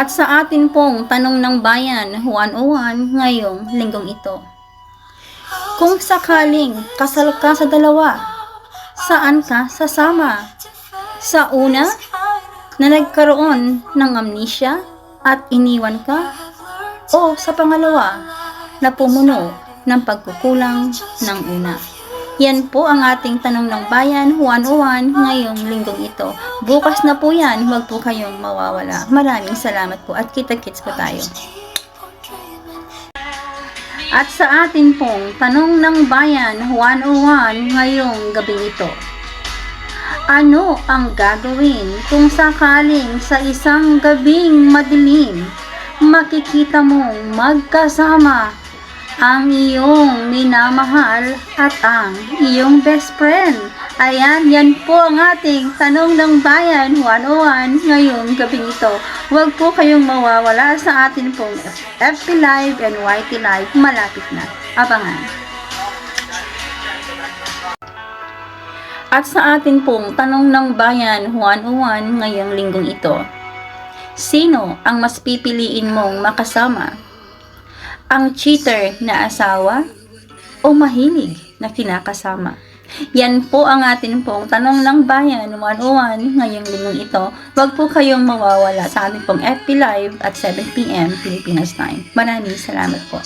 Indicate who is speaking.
Speaker 1: At sa atin pong tanong ng bayan 101 ngayong linggong ito. Kung sakaling kasal ka sa dalawa, saan ka sasama? Sa una, na nagkaroon ng amnesia at iniwan ka? O sa pangalawa, na pumuno ng pagkukulang ng una? Yan po ang ating tanong ng bayan 101 ngayong linggong ito. Bukas na po yan, huwag po kayong mawawala. Maraming salamat po at kita-kits po tayo. At sa atin pong tanong ng bayan 101 ngayong gabi ito. Ano ang gagawin kung sakaling sa isang gabing madilim makikita mong magkasama ang iyong minamahal at ang iyong best friend? Ayan, yan po ang ating tanong ng bayan 101 ngayong gabing ito. Huwag po kayong mawawala sa atin pong FB Live and YT Live. Malapit na. Abangan. At sa atin pong tanong ng bayan 101 ngayong linggong ito. Sino ang mas pipiliin mong makasama? Ang cheater na asawa o mahilig na kinakasama? Yan po ang atin pong tanong ng bayan 101 ngayong linggong ito. Huwag po kayong mawawala sa ating pong FB Live at 7pm Pilipinas time. Maraming salamat po.